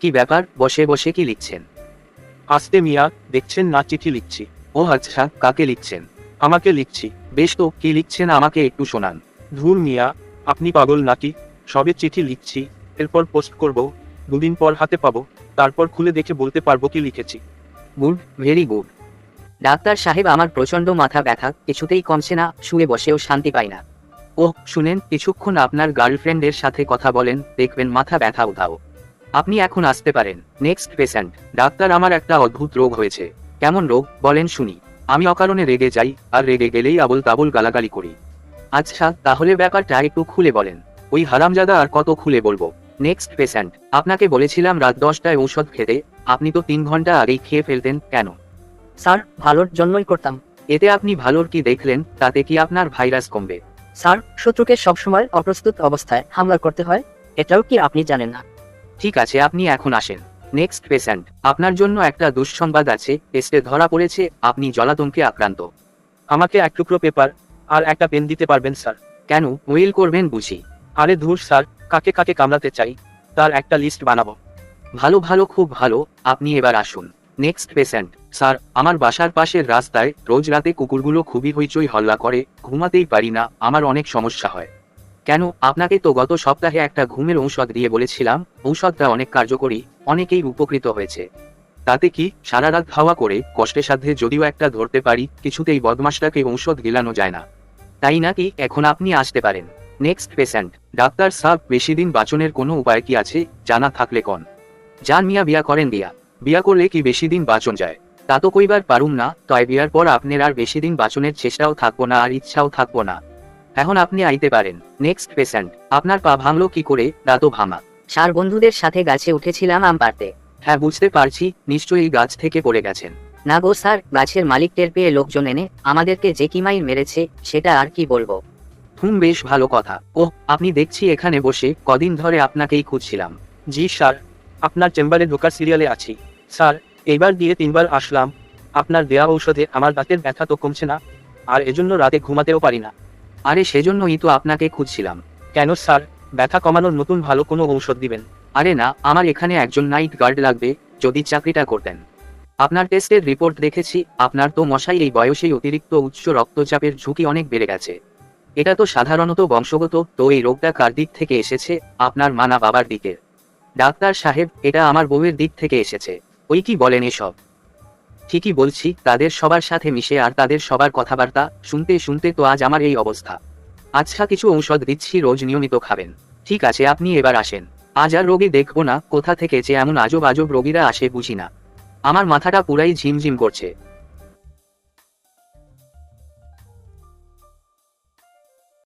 কি ব্যাপার, বসে বসে কি লিখছেন? আস্তে মিয়া, দেখছেন না চিঠি লিখছি। ও আচ্ছা কাকে লিখছেন? আমাকে লিখছি। বেশ তো, কি লিখছেন আমাকে একটু শোনান। ধুর মিয়া, আপনি পাগল নাকি? সবে চিঠি লিখছি, এরপর পোস্ট করব, দুদিন পর হাতে পাবো, তারপর খুলে দেখে বলতে পারব কি লিখেছি। Good, very good. ডাক্তার সাহেব, আমার প্রচণ্ড মাথা ব্যথা, কিছুতেই কমছে না, শুয়ে বসেও শান্তি পাই না। ওহ, শুনেন, কিছুক্ষণ আপনার গার্লফ্রেন্ডের সাথে কথা বলেন, দেখবেন মাথা ব্যথা উঠাও আপনি এখন আসতে পারেন। নেক্সট পেশেন্ট ডাক্তার আমার একটা অদ্ভুত রোগ হয়েছে। কেমন রোগ? বলেন শুনি। আমি অকারণে রেগে যাই আর রেগে গেলেই আবল তাবল গালাগালি করি। আচ্ছা তাহলে ব্যাপারটা একটু খুলে বলেন। ওই হারামজাদা আর কত খুলে বলব? নেক্সট পেশেন্ট আপনাকে বলেছিলাম রাত দশটায় ঔষধ খেতে। আপনি তো তিন ঘণ্টা আগেই খেয়ে ফেলতেন কেন? স্যার ভালোর জন্যই করতাম। এতে আপনি ভালোর কি দেখলেন? তাতে কি আপনার ভাইরাস কমবে? স্যার শত্রুকে সবসময় অপ্রস্তুত অবস্থায় হামলা করতে হয়? এটাও কি আপনি জানেন না? ঠিক আছে, আপনি এখন আসেন। নেক্সট পেশেন্ট আপনার জন্য একটা দুঃসংবাদ আছে টেস্টে ধরা পড়েছে, আপনি জলাতঙ্কে আক্রান্ত। আমাকে এক টুকরো পেপার আর একটা পেন দিতে পারবেন স্যার কেন? উইল করবেন বুঝি। আরে ধুর স্যার কাকে কাকে কামড়াতে চাই? তার একটা লিস্ট বানাবো। ভালো ভালো, খুব ভালো, আপনি এবার আসুন। নেক্সট পেশেন্ট স্যার আমার বাসার পাশের রাস্তায় রোজ রাতে কুকুরগুলো খুবই হইচই হল্লা করে, ঘুমাতেই পারি না, আমার অনেক সমস্যা হয়। কেন? আপনাকে তো গত সপ্তাহে একটা ঘুমের ঔষধ দিয়ে বলেছিলাম, ঔষধটা অনেক কার্যকরী, অনেকেই উপকৃত হয়েছে। তাতে কি সারা রাত খাওয়া করে, কষ্টের সাধ্যে যদিও একটা ধরতে পারি, কিছুতেই বদমাসটাকে ঔষধ গিলানো যায় না। তাই নাকি এখন আপনি আসতে পারেন? নেক্সট পেশেন্ট, ডাক্তার সাহ বেশি দিন বাঁচনের কোনো উপায় কি আছে? জানা থাকলে কন। যান মিয়া, বিয়া করেন দিয়া। বিয়া করলে কি বেশি দিন বাঁচন যায়? তা তো কইবার পারুম না তয় বিয়ার পর আপনার আর বেশি দিন বাঁচনের চেষ্টাও থাকব না, আর ইচ্ছাও থাকব না। এখন আপনি আইতে পারেন। নেক্সট পেশেন্ট আপনার পা ভাঙলো কি করে? তা তো ভাঙা। স্যার বন্ধুদের সাথে গাছে উঠেছিলাম আম পারতে হ্যাঁ বুঝতে পারছি নিশ্চয়ই গাছ থেকে পড়ে গেছেন। না গো স্যার গাছের মালিক টের পেয়ে লোকজন এনে আমাদেরকে যে কিমাই মেরেছে সেটা আর কি বলব। হুম বেশ ভালো কথা। ওহ আপনি দেখছি এখানে বসে কদিন ধরে আপনাকেই খুঁজছিলাম। জি স্যার। আপনার চেম্বারে ঢোকার সিরিয়ালে আছি। স্যার এইবার দিয়ে তিনবার আসলাম। আপনার দেয়া ঔষধে আমার দাঁতের ব্যথা তো কমছে না আর এজন্য রাতে ঘুমাতেও পারি না। আরে সেজন্যই তো আপনাকে খুঁজছিলাম। কেন স্যার? ব্যথা কমানোর নতুন ভালো কোনো ঔষধ দিবেন। আরে না আমার এখানে একজন নাইট গার্ড লাগবে যদি চাকরিটা করতেন। আপনার টেস্টের রিপোর্ট দেখেছি আপনার তো মশাই এই বয়সেই অতিরিক্ত উচ্চ রক্তচাপের ঝুঁকি অনেক বেড়ে গেছে। এটা তো সাধারণত বংশগত তো এই রোগটা কার দিক থেকে এসেছে আপনার মানা বাবার দিকের ডাক্তার সাহেব এটা আমার বউয়ের দিক থেকে এসেছে। ওই কি বলেন এসব? ঠিকই বলছি, তাদের সবার সাথে মিশে আর তাদের সবার কথাবার্তা শুনতে শুনতে তো আজ আমার এই অবস্থা। আচ্ছা কিছু ঔষধ দিচ্ছি, রোজ নিয়মিত খাবেন। ঠিক আছে, আপনি এবার আসেন। আজ আর রোগী দেখব না, কোথা থেকে যে এমন আজব আজব রোগীরা আসে বুঝি না। আমার মাথাটা পুরাই ঝিমঝিম করছে।